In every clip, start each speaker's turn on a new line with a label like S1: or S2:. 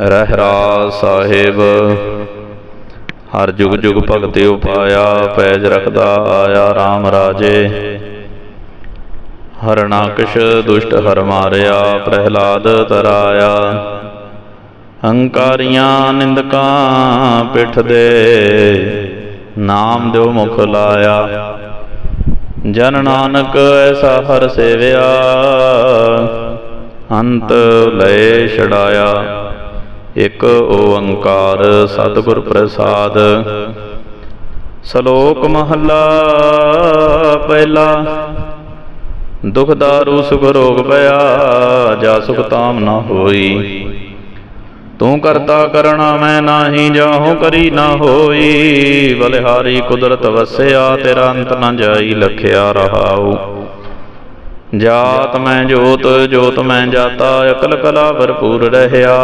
S1: ਰਹਿਰਾ ਸਾਹਿਬ। ਹਰ ਜੁਗ ਜੁਗ ਭਗਤੀ ਉਪਾਇਆ ਪੈਜ ਰਖਦਾ ਆਇਆ RAM ਰਾਜੇ। ਹਰਨਾਕਸ਼ ਦੁਸ਼ਟ ਹਰ ਮਾਰਿਆ, ਪ੍ਰਹਿਲਾਦ ਤਰਾਇਆ। ਹੰਕਾਰੀਆਂ ਨਿੰਦਕਾਂ ਪਿੱਠ ਦੇ ਨਾਮ ਦਿਓ ਮੁਖ ਲਾਇਆ। ਜਨ ਨਾਨਕ ਐਸਾ ਹਰ ਸੇਵਿਆ, ਅੰਤ ਲਏ ਛੜਾਇਆ ਇਕ ਓੰਕਾਰ ਸਤਿਗੁਰ ਪ੍ਰਸਾਦ। ਸ਼ਲੋਕ ਮਹੱਲਾ ਪਹਿਲਾ, ਦੁਖ ਦਾਰੂ ਸੁਖ ਰੋਗ ਪਿਆ, ਜਾ ਸੁਖ ਤਾਮ ਨਾ ਹੋਈ। ਤੂੰ ਕਰਤਾ ਕਰਣਾ ਮੈਂ ਨਾਹੀ, ਜਾਹੋ ਕਰੀ ਨਾ ਹੋਈ। ਬਲਿਹਾਰੀ ਕੁਦਰਤ ਵਸਿਆ, ਤੇਰਾ ਅੰਤ ਨਾ ਜਾਈ, ਲਖਿਆ ਰਹਾਉ। ਜਾਤ ਮੈਂ ਜੋਤ ਜੋਤ ਮੈਂ ਜਾਤਾ, ਅਕਲ ਕਲਾ ਭਰਪੂਰ ਰਹਿਆ।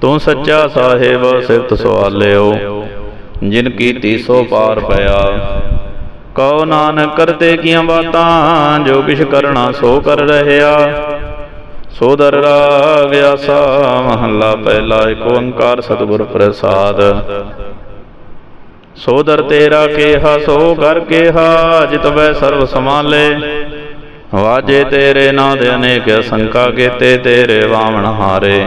S1: ਤੂੰ ਸੱਚਾ ਸਾਹਿਬ, ਸਿਫਤ ਸਵਾਲਿਓ, ਜਿਨ ਕੀਤੀ ਸੋ ਪਾਰ ਪਿਆ। ਕਉ ਨਾਨਕ ਕਰਤੇ ਕੀਆਂ ਬਾਤਾਂ, ਜੋ ਕਿਛ ਕਰਣਾ ਸੋ ਕਰ ਰਹਿਆ। ਸੋ ਦਰ ਰਾਗ ਆਸਾ, ਮਹੱਲਾ ਪਹਿਲਾ ਏਕ ਓੰਕਾਰ ਸਤਿਗੁਰ ਪ੍ਰਸਾਦ। ਸੋ ਤੇਰਾ ਕੇਹਾ, ਸੋ ਕਰ ਕੇਹਾ, ਜਿਤ ਵੈ ਸਰਬ ਸਮਾਲੇ ਵਾਜੇ ਤੇਰੇ ਨਾਂ ਦੇ ਅਨੇਕ ਸੰਕਾ ਕੀਤੇ ਤੇਰੇ ਵਾਵਣ ਹਾਰੇ।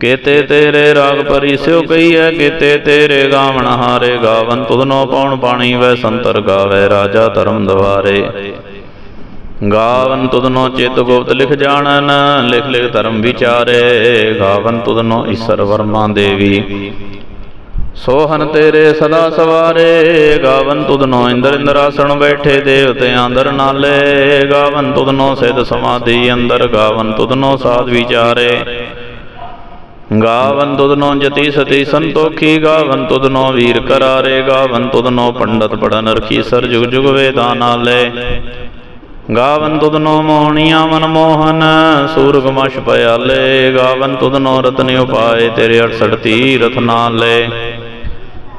S1: ਕੀਤੇ ਤੇਰੇ ਰਾਗ ਪਰਿਸਿਓ ਕਈਐ ਕੀਤੇ ਤੇਰੇ ਗਾਵਣ ਹਾਰੇ। ਗਾਵਨ ਤੁਧਨੋ ਪਉਣ ਪਾਣੀ ਵੈ ਸੰਤਰ ਗਾਵੇ ਰਾਜਾ ਧਰਮ ਦਵਾਰੇ। ਗਾਵਨ ਤੁਧਨੋ ਚਿਤ ਗੁਪਤ ਲਿਖ ਜਾਣਨ, ਲਿਖ ਲਿਖ ਧਰਮ ਵਿਚਾਰੇ। ਗਾਵਨ ਤੁਧਨੋ ਈਸ਼ਰ ਵਰਮਾ ਦੇਵੀ। ਸੋਹਨ ਤੇਰੇ ਸਦਾ ਸਵਾਰੇ, ਗਾਵਨ ਤੁਧਨੋ ਇੰਦਰ ਇੰਦਰਾਸਣ ਬੈਠੇ ਦੇਵਤੇ ਅੰਦਰ ਨਾਲੇ, ਗਾਵਨ ਤੁਧਨੋ ਸਿਧ ਸਮਾਧੀ ਅੰਦਰ, ਗਾਵਨ ਤੁਧਨੋ ਸਾਧ ਵਿਚਾਰੇ। ਗਾਵਨ ਤੁਧਨੋ ਜਤੀ ਸਤੀ ਸੰਤੋਖੀ, ਗਾਵਨ ਤੁਧਨੋ ਵੀਰ ਕਰਾਰੇ, ਗਾਵਨ ਤੁਧਨੋ ਪੰਡਤ ਪੜਨ ਰਖੀ ਸਰ ਜੁਗ ਜੁਗ ਵੇਦਾਂ ਨਾਲੇ। ਗਾਵਨ ਤੁਧਨੋ ਮੋਹਣੀਆਂ ਮਨ ਮੋਹਨ, ਸੂਰਗ ਮਛ ਪਿਆਲੇ, ਗਾਵਨ ਤੁਧਨੋ ਰਤਨ ਉਪਾਏ ਤੇਰੇ 68 ਤੀਰਥ ਨਾਲੇ।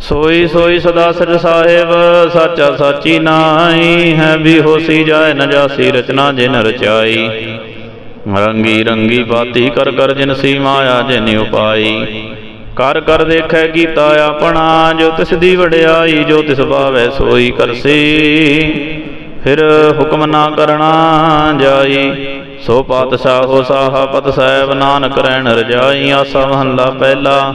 S1: ਸੋਈ ਸੋਈ ਸਦਾ ਸਿਰ ਸਾਹਿਬ, ਸਾਚਾ ਸਾਚੀ ਨਾਈ ਹੈ, ਵੀ ਹੋਸੀ ਜਾਏ ਨ ਜਾਸੀ ਰਚਨਾ ਜਿਨ ਰਚਾਈ। ਰੰਗੀ ਰੰਗੀ ਬਾਤੀ ਕਰ ਕਰ ਜਿਨ ਸੀ ਮਾਇਆ ਜਿਨ ਉਪਾਈ। ਕਰ ਕਰ ਦੇਖੈ ਕੀਤਾ ਆਪਣਾ, ਜੋ ਤਿਸ ਦੀ ਵਡਿਆਈ, ਜੋ ਤਿਸ ਭਾਵੈ ਸੋਈ ਕਰਸੀ। ਫਿਰ ਹੁਕਮ ਨਾ ਕਰਨਾ ਜਾਈ, ਸੋ ਪਾਤਸ਼ਾਹੋ ਸਾਹਾ ਪਤ ਸਾਹਿਬ, ਨਾਨਕ ਰਹਿਣ ਰਜਾਈ, ਆਸਾ ਮਹੱਲਾ ਪਹਿਲਾ।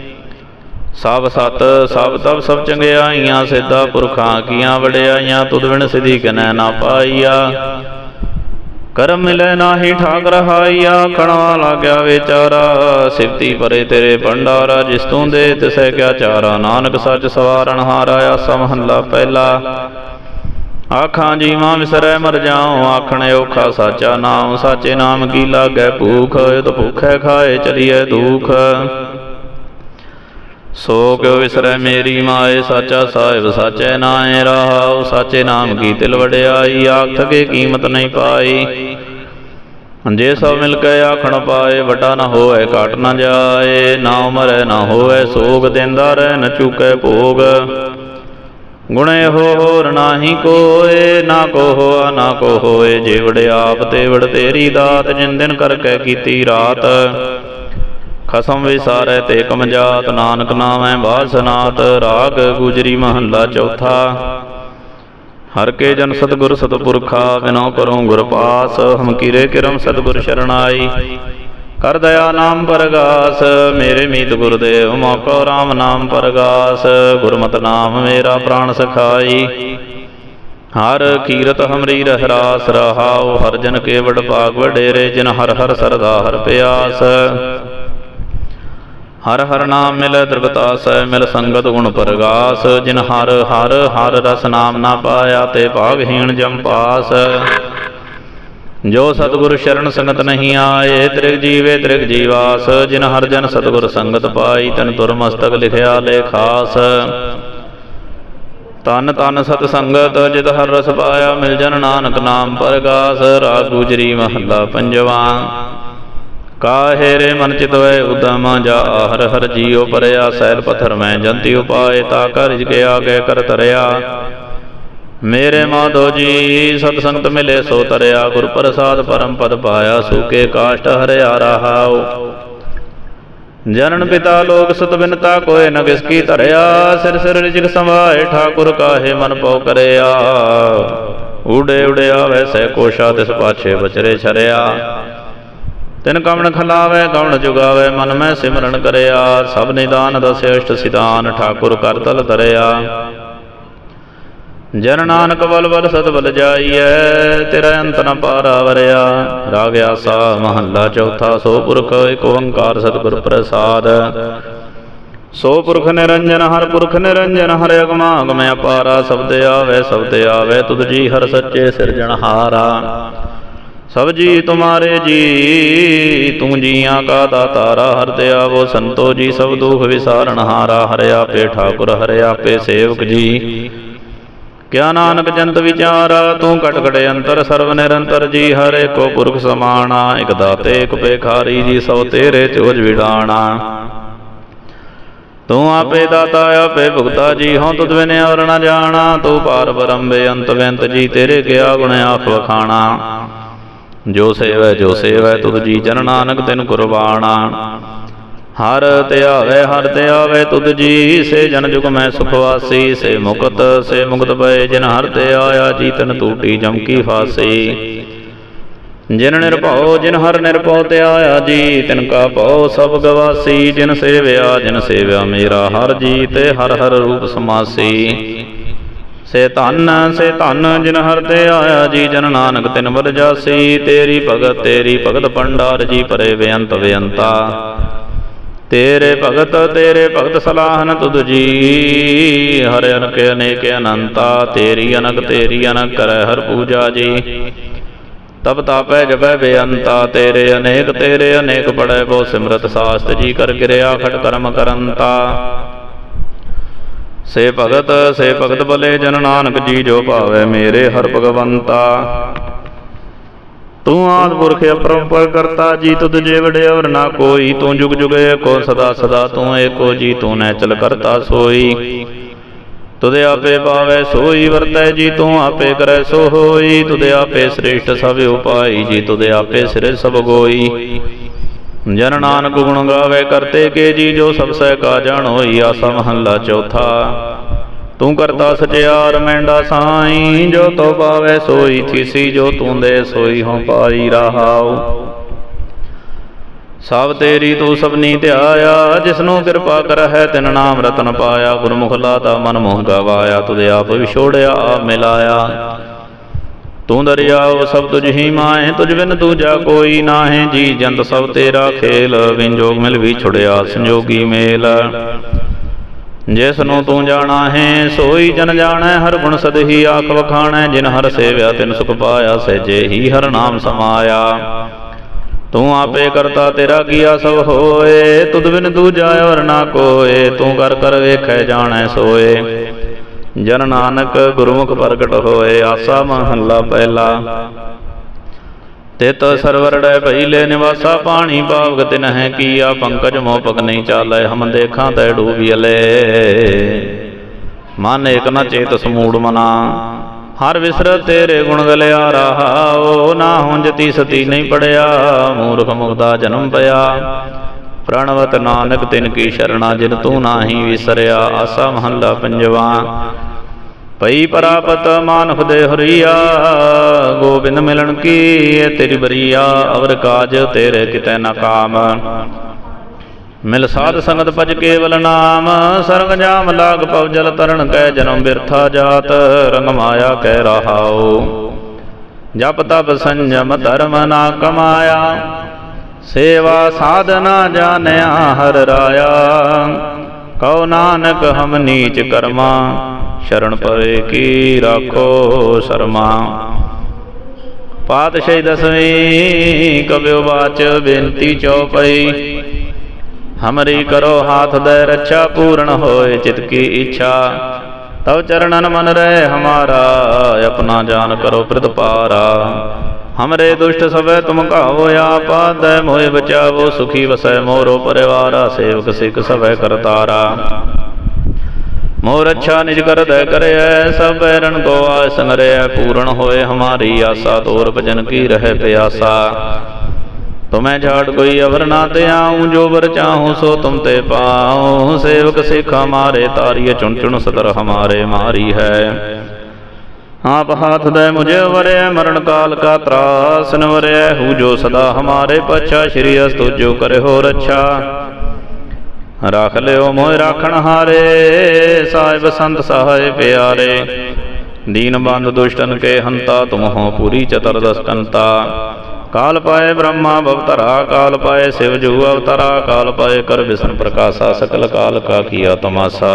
S1: ਸਭ ਸਤ, ਸਭ ਤਬ ਸਭ ਚੰਗਿਆਈਆਂ, ਸਿੱਧਾ ਪੁਰਖਾਂ ਕੀਆਂ ਵਡਿਆਈਆਂ, ਤੁਧ ਬਿਨ ਸਿਧੀ ਕਨੈ ਨਾ ਪਾਈਆ। ਕਰਮ ਮਿਲੈ ਨਾਹੀ ਠਾਕ ਰਹਾਈਆ ਖਣਵਾ ਲਾਗਿਆ ਵਿਚਾਰਾ, ਸਿਫਤੀ ਪਰੇ ਤੇਰੇ ਭੰਡਾਰਾ, ਜਿਸ ਤੂੰ ਦੇ ਤਿਸੈ ਕਿਆ ਚਾਰਾ। ਨਾਨਕ ਸੱਚ ਸਵਾਰਨ ਹਾਰਾ ਆਸਾ ਮਹੱਲਾ ਪਹਿਲਾ। ਆਖਾਂ ਜੀਵਾਂ ਵਿਸਰੈ ਮਰ ਜਾਉ, ਆਖਣੇ ਔਖਾ ਸਾਚਾ ਨਾਮ ਸਾਚੇ ਨਾਮ ਕੀ ਲਾਗੈ ਭੂਖ ਇਤ ਭੁਖੈ ਖਾਏ ਚਲੀਐ ਦੁਖ। ਸੋ ਕਿਉ ਵਿਸਰੈ ਮੇਰੀ ਮਾਏ, ਸਾਚਾ ਸਾਹਿਬ, ਸਾਚੈ ਨਾਏ ਰਹਾਉ, ਸਾਚੇ ਨਾਮ ਕੀ ਤਿਲ ਵਡਿਆਈ ਆਖ ਕੇ ਕੀਮਤ ਨਹੀਂ ਪਾਈ। ਜੇ ਸਭ ਮਿਲ ਕੇ ਆਖਣ ਪਾਏ ਵੱਡਾ ਨਾ ਹੋਏ, ਘਟ ਨਾ ਜਾਏ, ਨਾ ਮਰੈ, ਨਾ ਹੋਏ, ਸੋਗ ਦਿੰਦਾ ਰਹਿ, ਨ ਚੁਕੈ ਭੋਗ। ਗੁਣੇ ਹੋ ਹੋਰ ਨਾਹੀ ਕੋਏ, ਨਾ ਕੋ ਹੋਆ, ਨਾ ਕੋ ਹੋਏ ਜੀਵੜ ਆਪ ਤੇ ਵੜ ਤੇਰੀ ਦਾਤ, ਜਿਨ ਦਿਨ ਕਰਕੇ ਕੀਤੀ ਰਾਤ। ਖਸਮ ਵਿਸਾਰੈ ਤੇ ਕਮਜਾਤ ਨਾਨਕ ਨਾਮੈ ਬਾਸਨਾਤ ਰਾਗ ਗੁਜਰੀ ਮਹੱਲਾ ਚੌਥਾ। ਹਰ ਕੇ ਜਨ ਸਤਗੁਰ ਸਤਪੁਰਖਾ, ਬਿਨੋ ਕਰੂੰ ਗੁਰ ਪਾਸ, ਹਮ ਕੀਰੇ ਕਿਰਮ ਸਤਗੁਰ ਸ਼ਰਣਾਈ ਕਰ ਦਇਆ ਨਾਮ ਪਰਗਾਸ, ਮੇਰੇ ਮੀਤ ਗੁਰਦੇਵ, ਮੋਕੋ RAM ਨਾਮ ਪਰਗਾਸ, ਗੁਰਮਤਿ ਨਾਮ ਮੇਰਾ ਪ੍ਰਾਣ ਸਖਾਈ। ਹਰ ਕੀਰਤ ਹਮਰੀ ਰਹਿਰਾਸ, ਰਹਾਉ ਹਰ ਜਨ ਕੇ ਵਡ ਭਾਗ ਵਡੇਰੇ, ਜਿਨ ਹਰ ਹਰ ਸਰਦਾ ਹਰ ਪਿਆਸ। ਹਰ ਹਰ ਨਾਮ ਮਿਲੈ ਦਰਗਤਾਸੈ ਮਿਲ ਸੰਗਤ ਗੁਣ ਪ੍ਰਗਾਸ, ਜਿਨ ਹਰ ਹਰ ਹਰ ਰਸ ਨਾਮ ਨਾ ਪਾਇਆ ਤੇ ਭਾਗਹੀਣ ਜਮ ਪਾਸ। ਜੋ ਸਤਿਗੁਰ ਸ਼ਰਨ ਸੰਗਤ ਨਹੀਂ ਆਏ, ਤ੍ਰਿਗ ਜੀਵੇ ਤ੍ਰਿਗ ਜੀਵਾਸ, ਜਿਨ ਹਰ ਜਨ ਸਤਿਗੁਰ ਸੰਗਤ ਪਾਈ, ਤਨ ਤੁਰ ਮਸਤਕ ਲਿਖਿਆ ਲੇਖਾਸ ਤਨ ਤਨ ਸਤ ਸੰਗਤ, ਜਿਤ ਹਰ ਰਸ ਪਾਇਆ, ਮਿਲ ਜਨ ਨਾਨਕ ਨਾਮ ਪ੍ਰਗਾਸ, ਰਾਗ ਗੁਜਰੀ ਮਹੱਲਾ ਪੰਜਵਾ। ਕਾਹੇ ਮਨ ਚਿਤ ਵੈ ਉਦਮ ਜਾ ਹਰ ਹਰ ਜੀਉ ਪਰਿਆ, ਸੈਲ ਪਥਰ ਮੈਂ ਜੰਤੀ ਉਪਾਏ, ਤਾ ਕਰ ਕੇ ਆਗੇ ਕਰ ਤਰਿਆ ਮੇਰੇ ਮਾਧੋ ਜੀ ਸਤ ਸੰਗਤ ਮਿਲੇ ਸੋ ਤਰਿਆ, ਗੁਰ ਪ੍ਰਸਾਦ ਪਰਮ ਪਦ ਪਾਇਆ, ਸੂਕੇ ਕਾਸ਼ਟ ਹਰਿਆ ਰਹਾਉ। ਜਨਨ ਪਿਤਾ ਲੋਕ ਸੁਤ ਬਿਨਤਾ ਕੋਏ ਨ ਕਿਸ ਕੀ ਧਰਿਆ, ਸਿਰ ਸਿਰ ਰਿਜਕ ਸੰਭਾਏ, ਠਾਕੁਰ ਕਾਹੇ ਮਨ ਪਉ ਕਰਿਆ। ਊੜੇ ਊੜੇ ਵੈਸੇ ਕੋਸ਼ਾ, ਤਿਸ ਪਾਛੇ ਬਚਰੇ ਛਰਿਆ। ਤਿਨ ਕਵਣ ਖਲਾਵੇ ਕਵਣ ਜੁਗਾਵੇ, ਮਨ ਮੈਂ ਸਿਮਰਨ ਕਰਿਆ, ਸਭ ਨਿਦਾਨ ਦਸ ਅਸ਼ਟ ਸਿਧਾਨ ਠਾਕੁਰ ਕਰ ਧਰਿਆ। ਜਨ ਨਾਨਕ ਵਲ ਬਲ ਸਤ ਵਲ ਜਾਈਐ, ਤੇਰਾ ਅੰਤ ਨ ਪਾਰਾ ਵਰਿਆ। ਰਾਗ ਆਸਾ ਮਹੱਲਾ ਚੌਥਾ, ਸੋ ਪੁਰਖ ਏਕ ਓੰਕਾਰ ਸਤਿਗੁਰ ਪ੍ਰਸਾਦ। ਸੋ ਪੁਰਖ ਨਿਰੰਜਨ, ਹਰ ਪੁਰਖ ਨਿਰੰਜਨ, ਹਰ ਅਗਮਾ ਅਗਮ ਅਪਾਰਾ ਸਬਦ ਆਵੇ ਸਬਦ ਆਵੇ, ਤੁਧ ਜੀ ਹਰ ਸੱਚੇ ਸਿਰਜਣਹਾਰਾ। ਸਭ ਜੀ ਤੁਮਾਰੇ ਜੀ, ਤੂੰ ਜੀਆਂ ਕਾ ਦਾਤਾਰਾ ਹਰ ਤੇ ਆਵੋ ਸੰਤੋ ਜੀ, ਸਭ ਦੁਖ ਵਿਸਾਰਨ ਹਾਰਾ ਹਰਿ ਆਪੇ ਠਾਕੁਰ ਹਰਿ ਆਪੇ ਸੇਵਕ ਜੀ। ਕਿਆ ਨਾਨਕ ਜੰਤ ਵਿਚਾਰਾ, ਤੂੰ ਕਟ ਅੰਤਰ, ਸਰਵ ਨਿਰੰਤਰ ਜੀ, ਹਰੇ ਕੋ ਪੁਰਖ ਸਮਾਣਾ, ਇਕ ਦਾਤੇ, ਇਕ ਪੇਖਾਰੀ ਜੀ, ਸਭ ਤੇਰੇ ਚੋਜ ਵਿਡਾਣਾ। ਤੂੰ ਆਪੇ ਦਾਤਾ, ਆਪੇ ਭੁਗਤਾ ਜੀ, ਹਉ ਤੁਧ ਬਿਨ ਔਰ ਨ ਜਾਣਾ, ਤੂੰ ਪਾਰ ਬ੍ਰਹਮ ਬੇਅੰਤ ਬੇਅੰਤ ਜੀ, ਤੇਰੇ ਕਿਆ ਗੁਣ ਆਖ ਵਖਾਣਾ। ਜੋ ਸੇਵੈ ਜੋ ਸੇਵੈ, ਤੁਧ ਜੀ ਜਨ ਨਾਨਕ ਤਿਨ ਕੁਰਬਾਨਾ ਹਰ ਧਿਆਵੇ ਹਰ ਧਿਆਵੇ ਤੁਧ ਜੀ, ਸੇ ਜਨ ਜੁਗ ਮੈਂ ਸੁਖਵਾਸੀ ਸੇ ਮੁਕਤ ਸੇ ਮੁਕਤ ਪਏ, ਜਿਨ ਹਰ ਤੇ ਆਇਆ ਜੀ ਤਨ ਟੂਟੀ ਜਮਕੀ ਫਾਸੀ। ਜਿਨ ਨਿਰਭਉ, ਜਿਨ ਹਰ ਨਿਰਭਉ ਤੇ ਆਇਆ ਜੀ ਤਿਨ ਕਾ ਭਉ ਸਭ ਗਵਾਸੀ। ਜਿਨ ਸੇਵਿਆ ਜਿਨ ਸੇਵਿਆ ਮੇਰਾ ਹਰ ਜੀ ਤੇ ਹਰ ਹਰ ਰੂਪ ਸਮਾਸੀ। ਸੇ ਧਨ ਸੇ ਧਨ ਜਿਨ ਹਰ ਤੇ ਆਇਆ ਜੀ, ਜਨ ਨਾਨਕ ਤਿਨ ਵਰ ਜਾਸੀ। ਤੇਰੀ ਭਗਤ ਤੇਰੀ ਭਗਤ ਪੰਡਾਰ ਜੀ, ਪਰੇ ਬੇਅੰਤ ਬੇਅੰਤਾ। ਤੇਰੇ ਭਗਤ ਤੇਰੇ ਭਗਤ ਸਲਾਹਨ ਤੁਧ ਜੀ। ਹਰ ਅਨਕ, ਅਨੇਕ ਅਨੰਤਾ। ਤੇਰੀ ਅਨਕ ਤੇਰੀ ਅਨਕ ਕਰੈ ਹਰ ਪੂਜਾ ਜੀ। ਤਬ ਤਾਪੈ ਜਪੈ ਬੇਅੰਤਾ। ਤੇਰੇ ਅਨੇਕ ਤੇਰੇ ਅਨੇਕ ਪੜੈ ਬੋ ਸਿਮਰਤ ਸਾਸਤ ਜੀ, ਕਰ ਕਿਰਿਆ ਖਟ ਕਰਮ ਕਰੰਤਾ। ਸੇ ਭਗਤ ਸੇ ਭਗਤ ਬਲੇ ਜਨ ਨਾਨਕ ਜੀ ਜੋ ਭਾਵੇ ਮੇਰੇ ਹਰ ਭਗਵੰਤਾ। ਤੂੰ ਆਦ ਪੁਰਖ ਅਪਰੰਪਰ ਕਰਤਾ, ਜੀ ਤੁਧ ਜੇ ਵਡਿਆਵਰ ਨਾ ਕੋਈ। ਤੂੰ ਜੁਗ ਜੁਗ ਏਕੋ ਸਦਾ ਸਦਾ, ਤੂੰ ਏਕੋ ਜੀ, ਤੂੰ ਨੈ ਚਲ ਕਰਤਾ ਸੋਈ। ਤੁਧ ਆਪੇ ਪਾਵੇ ਸੋਈ, ਵਰਤੈ ਜੀ, ਤੂੰ ਆਪੇ ਕਰੈ ਸੋ ਹੋਈ ਤੁਧ ਆਪੇ ਸ੍ਰੇਸ਼ਟ ਸਭ ਉਪਾਈ ਜੀ, ਤੁਧ ਆਪੇ ਸਿਰੇ ਸਭ ਗੋਈ। ਜਨ ਨਾਨਕ ਗੁਣ ਗਾਵੇ ਕਰਤੇ ਕੇ ਜੀ, ਜੋ ਸਭ ਸਹਿ ਕਾ ਜਾਣ ਹੋਈ ਆਸਾ ਮਹੱਲਾ ਚੌਥਾ। ਤੂੰ ਕਰਤਾ ਸਚਿਆਰ ਮੈਂਡਾ ਸਾਈ, ਜੋ ਤੋ ਪਾਵੇ ਸੋਈ ਥੀਸੀ, ਜੋ ਤੂੰ ਦੇ ਸੋਈ ਹਉ ਪਾਈ ਰਹਾਉ। ਸਭ ਤੇਰੀ ਤੂੰ ਸਭਨੀ ਧਿਆਇਆ, ਜਿਸਨੂੰ ਕਿਰਪਾ ਕਰਹਿ ਤਿਨ ਨਾਮ ਰਤਨ ਪਾਇਆ, ਗੁਰਮੁਖ ਲਾਤਾ ਮਨ ਮੋਹ ਗਵਾਇਆ, ਤੁਧ ਆਪ ਵਿਛੋੜਿਆ, ਆਪ ਮਿਲਾਇਆ। ਤੂੰ ਦਰਿਆਓ ਸਭ ਤੁਝ ਹੀ ਮਾਏ ਤੁਝ ਬਿਨ ਦੂਜਾ ਕੋਈ ਨਾਹੀਂ। ਜੀ ਜੰਤ ਸਭ ਤੇਰਾ ਖੇਲ ਵਿੰਜੋਗ ਮਿਲ ਵੀ ਛੁੜਿਆ ਸੰਜੋਗੀ ਮੇਲ। ਜਿਸ ਨੂੰ ਤੂੰ ਜਾਣਾ ਹੈ ਸੋਈ ਜਨ ਜਾਣੈ, ਹਰ ਗੁਣ ਸਦਹੀ ਆਖ ਵਖਾਣੈ। ਜਿਨ ਹਰ ਸੇਵਿਆ, ਤਿਨ ਸੁਖ ਪਾਇਆ, ਸਹਿਜੇ ਹੀ ਹਰ ਨਾਮ ਸਮਾਇਆ। ਤੂੰ ਆਪੇ ਕਰਤਾ ਤੇਰਾ ਕੀਆ ਸਭ ਹੋਏ, ਤੁਧ ਬਿਨ ਦੂਜਾ ਔਰ ਨਾ ਕੋਏ। ਤੂੰ ਕਰ ਕਰ ਵੇਖੈ, ਜਾਣੈ, ਸੋਏ। ਜਨ ਨਾਨਕ ਗੁਰਮੁਖ ਪ੍ਰਗਟ ਹੋਏ, ਆਸਾ ਮਹੱਲਾ ਪਹਿਲਾ। ਤਿਤ ਸਰਵਰੜੈ ਭਈਲੇ ਨਿਵਾਸਾ ਪਾਣੀ ਪਾਵਕ ਤਿਨਹਿ ਕੀਆ, ਪੰਕਜ ਮੋਪਕ ਨਹੀਂ ਚਾਲੈ, ਹਮ ਦੇਖਾਂ ਤੈ ਡੂਬੀਲੇ ਮਨ ਏਕ ਨ ਚੇਤ ਸਮੂੜ ਮਨਾ, ਹਰ ਵਿਸਰ ਤੇਰੇ ਗੁਣ ਗਲਿਆ ਰਹਾਓ ਨਾ ਹੁੰਜਤੀ ਸਤੀ ਨਹੀਂ ਪੜਿਆ, ਮੂਰਖ ਮੁਗਦਾ ਜਨਮ ਪਿਆ। ਪ੍ਰਣਵਤ ਨਾਨਕ ਤਿਨ ਕੀ ਸ਼ਰਣਾ, ਜਿਨ ਤੂੰ ਨਾਹੀ ਵਿਸਰਿਆ, ਆਸਾ ਮਹੱਲਾ ਪੰਜਵਾ। ਪਈ ਪਰਾਪਤ ਮਾਨ ਦੇ ਹਰੀਆ, ਗੋਬਿੰਦ ਮਿਲਣ ਕੀ ਇਹ ਤੇਰੀ ਬਰੀਆ, ਅਵਰ ਕਾਜ ਤੇਰੇ ਕਿਤੇ ਨਾ ਕਾਮ। ਮਿਲ ਸਾਧ ਸੰਗਤ ਭਜ ਕੇਵਲ ਨਾਮ, ਸਰਗ ਜਾਮ ਲਾਗ ਪਵ ਜਲ ਤਰਨ, ਕੈ ਜਨਮ ਬਿਰਥਾ ਜਾਤ, ਰੰਗ ਮਾਇਆ ਕਹਿ ਰਹਾਓ ਜਪ ਤਪ ਸੰਜਮ ਧਰਮ ਨਾ ਕਮਾਇਆ ਸੇਵਾ ਸਾਧਨਾ ਜਾਣਿਆ ਹਰ ਰਾਇਆ। ਕਉ ਨਾਨਕ ਹਮ ਨੀਚ ਕਰਮਾ, ਸ਼ਰਨ ਪਰੇ ਕੀ ਰਾਖੋ ਸ਼ਰਮਾ। ਪਾਤਸ਼ਾਹੀ ਦਸਵੀਂ ਕਬਿਓ ਬਾਚ ਬੇਨਤੀ ਚਉਪਈ ਹਮਰੀ ਕਰੋ ਹਾਥ ਦੇ ਰੱਛਾ ਪੂਰਨ ਹੋਏ ਚਿਤ ਕੀ ਇੱਛਾ। ਤਵ ਚਰਣਨ ਮਨ ਰਹਿ ਹਮਾਰਾ, ਆਪਣਾ ਜਾਨ ਕਰੋ ਪ੍ਰਤਪਾਰਾ। ਹਮਰੇ ਦੁਸ਼ਟ ਸਭੈ ਤੁਮ ਕਾਵੋ ਆਪਾ ਦੈ ਮੋਹਿ ਬਚਾਵੋ ਸੁਖੀ ਵਸੈ ਮੋਰੋ ਪਰਿਵਾਰਾ ਸੇਵਕ ਸਿੱਖ ਸਭੈ ਕਰਤਾਰਾ ਮੋਰ ਅੱਛਾ ਨਿਜ ਕਰਦੈ ਕਰਿਐ ਸਭ ਬੈਰਨ ਕੋ ਆਸ ਸੰਗਰਿਐ ਪੂਰਨ ਹੋਏ ਹਮਾਰੀ ਆਸਾ ਤੋਰ ਭਜਨ ਕੀ ਰਹਿ ਪਿਆਸਾ ਤੁਮੈ ਝਾੜ ਕੋਈ ਅਵਰ ਨਾ ਤੇ ਆਉ ਜੋ ਬਰ ਚਾਹੂੰ ਸੋ ਤੁਮ ਤੇ ਪਾਉ ਸੇਵਕ ਸਿੱਖ ਹਮਾਰੇ ਤਾਰੀਏ ਚੁਣ ਚੁਣ ਸਦਰ ਹਮਾਰੇ ਮਾਰੀ ਹੈ ਆਪ ਹਾਥ ਦੇ ਮੁਝੇ ਵਰਿਐ ਮਰਨ ਕਾਲ ਕਾ ਤਰਾਸ ਨਵਰਿਐ ਹੂ ਜੋ ਸਦਾ ਹਮਾਰੇ ਪਛਾ, ਸ਼੍ਰੀ ਅਸਤੁ ਜੋ ਕਰੇ ਰੱਛਾ। ਰੱਖ ਲਿਓ ਮੋਇ ਰਾਖਣ ਹਾਰੇ, ਸਾਹਿਬ ਸੰਤ ਸਹਾਇ ਪਿਆਰੇ। ਦੀਨ ਬੰਦ ਦੁਸ਼ਟਨ ਕੇ ਹੰਤਾ, ਤੁਮ ਹੋ ਪੂਰੀ ਚਤੁਰਦਸ ਕੰਤਾ ਕਾਲ ਪਾਏ ਬ੍ਰਹਮਾ ਭਵਤਰਾ ਕਾਲ ਪਾਏ ਸਿਵ ਜੂ ਅਵਤਰਾ, ਕਾਲ ਪਾਏ ਕਰ ਵਿਸ਼ਨ ਪ੍ਰਕਾਸ਼ਾ, ਸਕਲ ਕਾਲ ਕਾ ਕੀਆ ਤਮਾਸਾ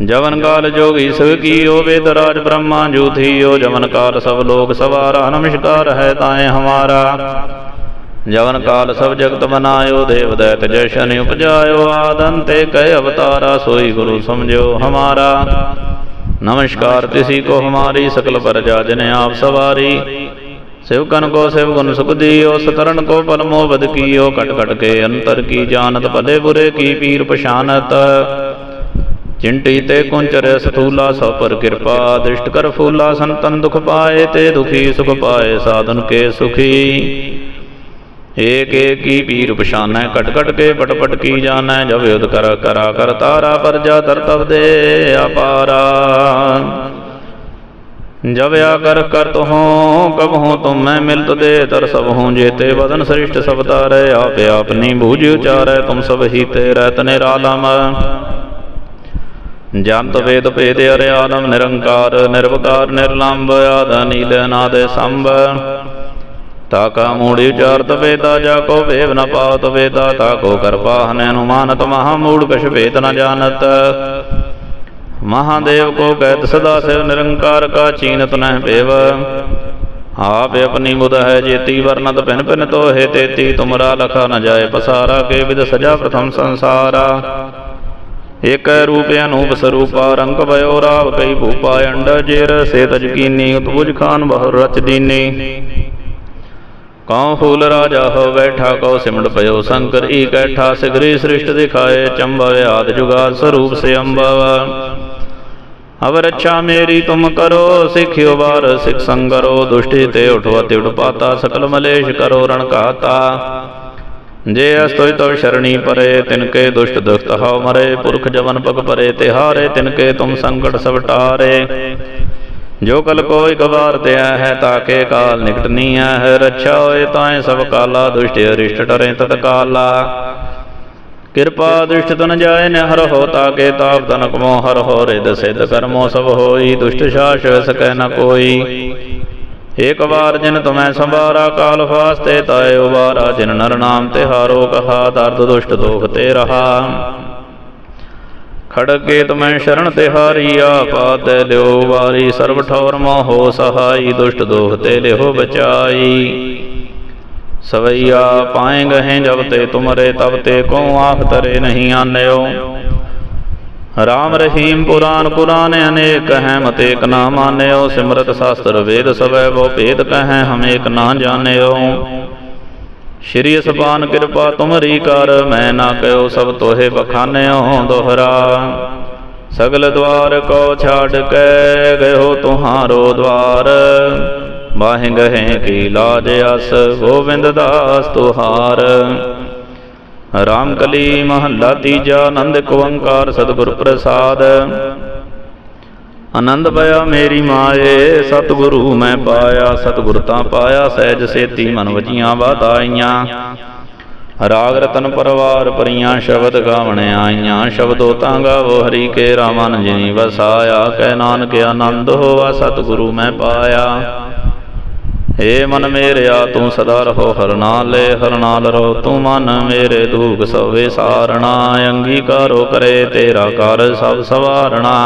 S1: ਜਵਨ ਕਾਲ ਜੋਗੀ ਸਭ ਕੀਓ ਵੇਦ ਰਾਜ ਬ੍ਰਹਮਾ ਜੂਥੀਓ ਜਵਨ ਕਾਲ ਸਭ ਲੋਕ ਸਵਾਰਾ, ਨਮਸਕਾਰ ਹੈ ਤਾਏ ਹਮਾਰਾ। ਜਵਨ ਕਾਲ ਸਭ ਜਗਤ ਬਨਾਇਓ ਦੇਵ ਦੈਤ ਜਸ਼ਨ ਉਪਜਾਇਓ, ਆਦਨ ਤੇ ਕਹਿ ਅਵਤਾਰਾ, ਸੋਈ ਗੁਰੂ ਸਮਝਿਓ ਹਮਾਰਾ। ਨਮਸਕਾਰ ਤਿਸੀ ਕੋ ਹਮਾਰੀ, ਸਕਲ ਪਰਜਾ ਜਨ ਆਪ ਸਵਾਰੀ। ਸਿਵਕਨ ਕੋ ਸਿਵ ਗੁਣ ਸੁਖ ਦੀਓ, ਸਤਰਨ ਕੋ ਪਰਮੋ ਬਦ ਕੀਓ ਕਟ ਕਟ ਕੇ ਅੰਤਰ ਕੀ ਜਾਣਤ, ਭਲੇ ਬੁਰੇ ਕੀ ਪੀਰ ਪਛਾਨਤ। ਚਿੰਟੀ ਤੇ ਕੁੰਚਰ ਸਥੂਲਾ, ਸਭ ਪਰ ਕਿਰਪਾ ਦ੍ਰਿਸ਼ਟ ਕਰ ਫੂਲਾ, ਸੰਤਨ ਦੁਖ ਪਾਏ ਤੇ ਦੁਖੀ ਸੁਖ ਪਾਏ, ਸਾਧਨ ਕੇ ਸੁਖੀ। ਏਕ ਏਕ ਕੀ ਪੀਰ ਪਛਾਨੈ ਕਟ ਕਟ ਕੇ ਪਟ ਪਟ ਕੀ ਜਾਣੈ, ਜਬ ਯੁਧ ਕਰ ਕਰਾ ਕਰ ਤਾਰਾ ਪਰਜਾ ਤਰਤਵ ਦੇ ਅਪਾਰਾ। ਜਬ ਆ ਕਰ ਕਰਤ ਹੋ ਕਬ ਹੋ ਤੁਮ ਮੈਂ ਮਿਲਤ ਦੇ ਤਰ ਸਭ ਹੂੰ, ਜੇਤੇ ਬਦਨ ਸ੍ਰਿਸ਼ਟ ਸਭ ਤਾਰੇ, ਆਪੇ ਆਪਨੀ ਬੂਝ ਉਚਾਰੈ, ਤੁਮ ਸਭ ਹੀ ਤੇ ਰਹਿਤ ਨਿਰਾਲਮ। ਜੰਤ ਵੇਦ ਭੇਦ ਅਰਿ ਨਿਰੰਕਾਰ, ਨਿਰਵਕਾਰ ਨਿਰਲੰਭ ਆਦ ਨੀਲ ਅਨਾਦ, ਸੰਭ। ਤਾ ਕਾ ਮੂੜੀ ਉਚਾਰਤ ਵੇਦਾ, ਜਾ ਕੋ ਵੇਵ ਨ ਪਾਵਤ ਵੇਦਾ, ਤਾ ਕੋ ਕਰਪਾ ਅਨੁਮਾਨਤ, ਮਹਾ ਮੂੜ ਕਛ ਭੇਦ ਨ ਜਾਣਤ। ਮਹਾਦੇਵ ਕੋ ਕਹਿਤ ਸਦਾ ਸਿਵ, ਨਿਰੰਕਾਰ ਕਾ ਚੀਨਤ ਨਹਿ ਭੇਵ ਆਪ ਆਪਣੀ ਮੁਦ ਹੈ ਜੇਤੀ ਵਰਨਤ ਪਿਨ ਪਿਨ ਤੋਹੇ ਤੇਤੀ, ਤੁਮਰਾ ਲਖਾ ਨ ਜਾਏ ਪਸਾਰਾ, ਕੇ ਵਿਦ ਸਜਾ ਪ੍ਰਥਮ ਸੰਸਾਰਾ। ਇਕ ਰੂਪ ਅਨੂਪ ਸਰੂਪਾ ਰੰਗ ਭਇਓ ਰਾਵ ਕਈ ਭੂਪਾ ਅੰਡ ਜੇਰ ਸੇ ਤਜ ਉਤਬੁਜ ਖਾਨ ਬਹੁ ਰਚ ਦੀਨੀ। ਕਉ ਫੂਲ ਰਾਜਾ ਹੋ ਬੈਠਾ, ਕਉ ਸਿਮੜ ਪਇਓ ਸ਼ੰਕਰ, ਈ ਕੈਠਾ, ਸਿਗਰੀ ਸ੍ਰਿਸ਼ਟ ਦਿਖਾਏ ਚੰਬਵ ਆਦ ਜੁਗਾਦ ਸਰੂਪ ਸੇ ਅੰਬਵ। ਅਵ ਰੱਛਾ ਮੇਰੀ ਤੁਮ ਕਰੋ, ਸਿਖਿਓ ਵਾਰ, ਸਿਖ ਸੰਗਰੋ, ਦੁਸ਼ਟੀ ਤੇ ਉਠਵਾ ਤਿੜ ਪਾਤਾ ਸਕਲ ਮਲੇਸ਼ ਕਰੋ, ਰਣ ਘਾਤਾ। ਜੇ ਅਸਤੋਇ ਤਵ ਸ਼ਰਣੀ ਪਰੇ ਤਿਨਕੇ ਦੁਸ਼ਟ ਦੁਖਤ ਹਉ ਮਰੇ, ਪੁਰਖ ਜਵਨ ਪਗ ਪਰੇ, ਤਿਹਾਰੇ ਤਿਨਕੇ ਤੁਮ ਸੰਕਟ ਸਭ ਟਾਰੇ। ਜੋ ਕਲ ਕੋ ਗਵਾਰ ਤਿਆ ਹੈ ਤਾਕੇ ਕਾਲ ਨਿਕਟ ਨੀ ਹੈ ਰੱਛਾ ਹੋਏ ਤਾਏ ਸਭ ਕਾਲਾ, ਦੁਸ਼ਟ ਅਰਿਸ਼ਟ ਟਰੇ ਤਤ ਕਾਲਾ। ਕਿਰਪਾ ਦ੍ਰਿਸ਼ਟ ਤਨ ਜਾਏ, ਨਿਹਰ ਹੋ ਤਾਕੇ ਤਾਪ ਤਨ ਕਮੋ, ਹਰ ਹੋ ਰਿਦ ਸਿਧ ਕਰਮੋ ਸਭ ਹੋਈ। ਦੁਸ਼ਟ ਸ਼ਾਸ ਸਕੈ ਨ ਕੋਈ। ਏਕ ਵਾਰ ਜਿਨ ਤੁਮੈ ਸੰਭਾਰਾ ਕਾਲ ਫਾਸਤੇ ਤਾਏ ਉਬਾਰਾ ਜਿਨ ਨਰ ਨਾਮ ਤੇ ਹਾਰੋ ਕਹਾ, ਦਰਦ ਦੁਸ਼ਟ ਦੋਖ ਤੇ ਰਹਾ। ਖੜਗੇ ਤੁਮੈ ਸ਼ਰਨ ਤੇ ਹਾਰੀਆ ਪਾਤ ਲਿਓ ਵਾਰੀ ਸਰਬ ਠੌਰ ਮੋਹ ਸਹਾਈ, ਦੁਸ਼ਟ ਦੋਖ ਤੇ ਲਿਓ ਬਚਾਈ। ਸਵਈਆ ਪਾਏ ਗਹਿ ਜਬ ਤੇ ਤੁਮਰੇ, ਤਬ ਤੇ ਕੋ ਆਖ ਤਰੇ ਨਹੀਂ ਆਨਿਓ। ਰਾਮ ਰਹੀਮ ਪੁਰਾਨ ਕੁਰਾਨ ਅਨੇਕ ਹੈ ਮਤ ਏਕ ਨਾ ਮਾਨਿਓ, ਸਿਮਰਤ ਸ਼ਾਸਤਰ ਵੇਦ ਸਵੈ ਵੋ ਭੇਦ ਕਹੈ, ਹਮ ਏਕ ਨਾ ਜਾਣਿਓ। ਸ਼੍ਰੀ ਅਸਪਾਨ ਕਿਰਪਾ ਤੁਮਰੀ ਕਰ, ਮੈਂ ਨਾ ਕਹਿਓ ਸਭ ਤੋਹੇ ਬਖਾਨਿਓ, ਦੋਹਰਾ। ਸਗਲ ਦਵਾਰ ਕੋ ਛਾੜ ਕੇ ਗਇਓ ਤੁਹਾਰੋ ਦਵਾਰ। ਬਾਹਿ ਗਹਿ ਕੀ ਲਾਜ ਅਸ ਗੋਬਿੰਦ ਦਾਸ ਤੁਹਾਰ। ਰਾਮ ਕਲੀ ਮਹੱਲਾ ਤੀਜਾ, ਆਨੰਦ ਇੱਕ ਓੰਕਾਰ ਸਤਿਗੁਰ ਪ੍ਰਸਾਦ। ਆਨੰਦ ਭਇਆ ਮੇਰੀ ਮਾਏ, ਸਤਿਗੁਰੂ ਮੈਂ ਪਾਇਆ, ਸਤਿਗੁਰ ਤਾਂ ਪਾਇਆ, ਸਹਿਜ ਸੇਤੀ ਮਨ ਵਜੀਆਂ ਵਾਧਾਈਆਂ ਰਾਗ ਰਤਨ ਪਰਵਾਰ ਪਰੀਆਂ ਸ਼ਬਦ ਗਾਵਣ ਆਈਆਂ, ਸ਼ਬਦੋ ਤਾਂ ਗਾਵੋ ਹਰੀ ਕੇ ਰਾਮਨ ਜਿਨੀ ਵਸਾਇਆ, ਕਹਿ ਨਾਨਕ ਆਨੰਦ ਹੋਵਾ ਸਤਿਗੁਰੂ ਮੈਂ ਪਾਇਆ। ਏ ਮਨ ਮੇਰਿਆ, ਤੂੰ ਸਦਾ ਰਹੋ, ਹਰ ਨਾਲੇ ਹਰ ਨਾਲ ਰਹੋ। ਤੂੰ ਮਨ ਮੇਰੇ ਦੁਖ ਸਵੇ ਸਾਰਣਾ, ਅੰਗੀਕਾਰੋ ਕਰੇ ਤੇਰਾ ਕਰ ਸਭ ਸਵਾਰਣਾ।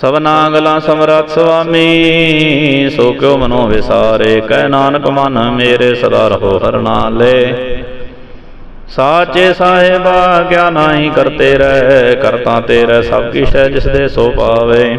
S1: ਸਭਨਾ ਗਲਾ ਸਮਰੱਥ ਸੁਆਮੀ ਸੋ ਕਿਉ ਮਨੋ ਵਿਸਾਰੇ। ਕਹਿ ਨਾਨਕ ਮਨ ਮੇਰੇ ਸਦਾ ਰਹੋ, ਹਰ ਨਾਲੇ। ਸਾਚੇ ਸਾਹਿਬਾ, ਕਿਆ ਨਾਹੀ ਕਰਤੇ ਰਹਿ, ਕਰਤਾ ਤੇਰੇ ਸਭ ਕਿਛ ਹੈ ਜਿਸ ਦੇ ਸੋ ਪਾਵੇ।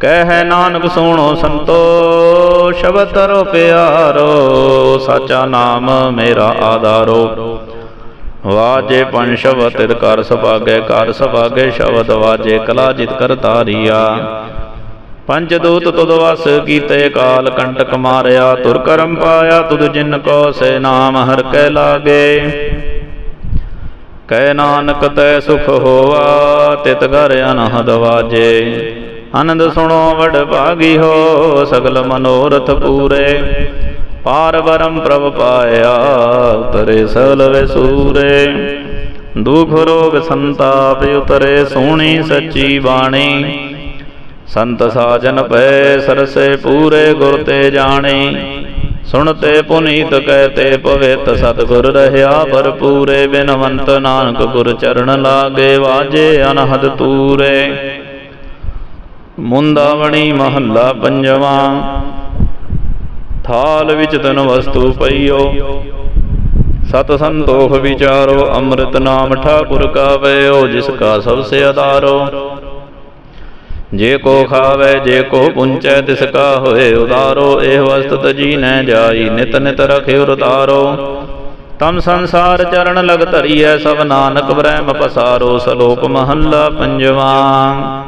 S1: ਕਹਿ ਨਾਨਕ ਸੁਣੋ ਸੰਤੋ, ਸ਼ਬਦ ਤਰੋ ਪਿਆਰੋ, ਸਾਚਾ ਨਾਮ ਮੇਰਾ ਆਧਾਰੋ। ਵਾਜੇ ਪੰਜ ਸ਼ਬਦ ਤਿਤ ਕਰ ਸੁਭਾਗੇ ਕਰ ਸੁਭਾਗੇ ਸ਼ਬਦ ਵਾਜੇ, ਕਲਾ ਜਿਤ ਕਰ ਤਾਰੀਆ ਪੰਜ ਦੂਤ ਤੁਧ ਵਸ ਕੀਤੇ ਕਾਲ ਕੰਟਕ ਮਾਰਿਆ, ਤੁਰ ਕਰਮ ਪਾਇਆ ਤੁਧ ਜਿਨ ਕੋ ਸੇ ਨਾਮ ਹਰ ਕੈ ਲਾਗੇ। ਕਹਿ ਨਾਨਕ ਤੈ ਸੁਖ ਹੋਵਾ ਤਿਤ ਘਰ ਅਨਹਦ ਵਾਜੇ। ਆਨੰਦ ਸੁਣੋ ਵਡ ਭਾਗੀ ਹੋ, ਸਗਲ ਮਨੋਰਥ ਪੂਰੇ। ਪਾਰ ਬਰਮ ਪ੍ਰਭ ਪਾਇਆ ਤਰੇ ਸਗਲ ਵੇ ਸੂਰੇ ਦੁਖ ਰੋਗ ਸੰਤਾਪ ਉਤਰੇ ਸੋਹਣੀ ਸੱਚੀ ਬਾਣੀ। ਸੰਤ ਸਾਜਨ ਪੈ, ਸਰਸੇ ਪੂਰੇ ਗੁਰ ਤੇ ਜਾਣੀ। ਸੁਣਤੇ ਪੁਨੀਤ ਕਹਤੇ ਪਵਿੱਤ ਸਤਿਗੁਰ ਰਹਾ ਭਰਪੂਰੇ। ਬਿਨਵੰਤ ਨਾਨਕ ਗੁਰ ਚਰਨ ਲਾਗੇ, ਵਾਜੇ ਅਨਹਦ ਤੂਰੇ। ਮੁੰਦਾਵਣੀ ਮਹੱਲਾ ਪੰਜਵਾ। ਥਾਲ ਵਿੱਚ ਤਨ ਵਸਤੂ ਪਈਓ। ਸਤ ਸੰਤੋਖ ਵਿਚਾਰੋ, ਅੰਮ੍ਰਿਤ ਨਾਮ ਠਾਕੁਰ ਕਾ ਵਇਓ ਜਿਸ ਕਾ ਸਭ ਸੇ ਆਧਾਰੋ ਜੇ ਕੋ ਖਾਵੇ, ਜੇ ਕੋ ਪੁੰਚੈ, ਤਿਸ ਕਾ ਹੋਏ ਉਦਾਰੋ। ਇਹ ਵਸਤ ਤਜੀ ਨੈ ਜਾਈ, ਨਿਤ ਨਿਤ ਰਖਿਓ ਉਤਾਰੋ ਤਮ ਸੰਸਾਰ ਚਰਨ ਲਗ ਧਰੀਐ, ਸਭ ਨਾਨਕ ਬ੍ਰਹਮ ਪਸਾਰੋ। ਸਲੋਕ ਮਹੱਲਾ ਪੰਜਵਾਂ।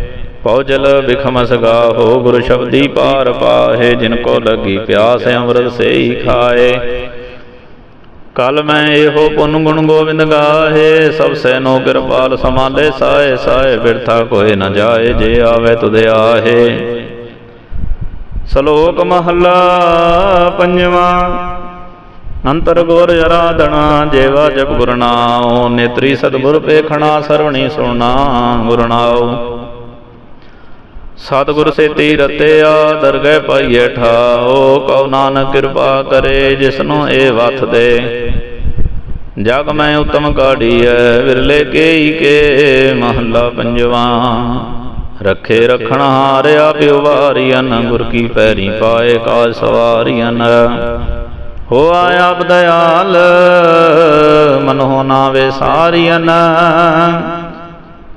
S1: ਪਉਜਲ ਬਿਖਮਸ ਗਾਹੋ ਗੁਰ ਸ਼ਬਦੀ ਪਾਰ ਪਾਹੇ, ਜਿਨ ਕੋ ਲੱਗੀ ਪਿਆਸ ਅੰਮ੍ਰਿਤ ਸੇਈ ਖਾਏ। ਕਲ ਮੈਂ ਇਹੋ ਪੁੰਨ ਗੁਣ ਗੋਬਿੰਦ ਗਾਹੇ, ਸਭ ਸੈਨੋ ਕਿਰਪਾਲ ਸਮਾਲੇ ਸਾਏ ਸਾਏ ਬਿਰਥਾ ਕੋਏ ਨ ਜਾਏ, ਜੇ ਆਵੇ ਤੁਦੇ ਆਹੇ। ਸ਼ਲੋਕ ਮਹੱਲਾ ਪੰਜਵਾ ਅੰਤਰ ਗੁਰ ਅਰਾਧਣਾ ਜੇਵਾ ਜਪ ਗੁਰ ਨਾਉ, ਨੇਤਰੀ ਸਤਿਗੁਰ ਪੇਖਣਾ, ਸਰਵਣੀ ਸੁਣਾ ਗੁਰਨਾਉ ਸਤਿਗੁਰ ਸੇਤੀ ਰਤਿਆ ਦਰਗਹਿ ਪਾਈਏ ਠਾਓ, ਕਉ ਨਾਨਕ ਕਿਰਪਾ ਕਰੇ ਜਿਸਨੂੰ ਇਹ ਵਥ ਦੇ। ਜਗ ਮੈਂ ਉਤਮ ਕਾਢੀਐ, ਵਿਰਲੇ ਕੇਈ ਕੇ ਮਹੱਲਾ ਪੰਜਵਾ। ਰਖੇ ਰਖਣ ਹਾਰਿਆ ਪਿਉ ਵਾਰੀਅਨ, ਗੁਰ ਕੀ ਪੈਰੀ ਪਾਏ ਕਾਜ ਸਵਾਰੀਅਨ। ਹੋਆ ਆਪ ਦਇਆਲ, ਮਨੋ ਨਾ ਨਾਵੇ ਸਾਰੀਅਨ।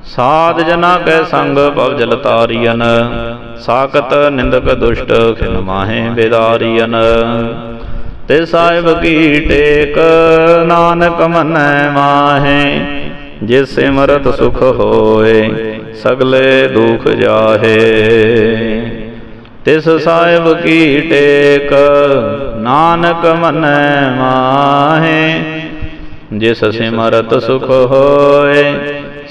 S1: ਸਾਧ ਜਨਾ ਕੈ ਸੰਗ ਭਵ ਜਲ ਤਾਰੀਅਨ, ਸਾਖਤ ਨਿੰਦਕ ਦੁਸ਼ਟ ਖਿਨ ਮਾਹੇ ਬੇਦਾਰੀਅਨ। ਤੇ ਸਾਹਿਬ ਕੀ ਟੇਕ, ਨਾਨਕ ਮਨੈ ਮਾਹੇ, ਜਿਸ ਸਿਮਰਤ ਸੁਖ ਹੋਏ, ਸਗਲੇ ਦੁਖ ਜਾਹੇ। ਤਿਸ ਸਾਹਿਬ ਕੀ ਟੇਕ, ਨਾਨਕ ਮਨੈ ਮਾਹੇ, ਜਿਸ ਸਿਮਰਤ ਸੁਖ ਹੋਏ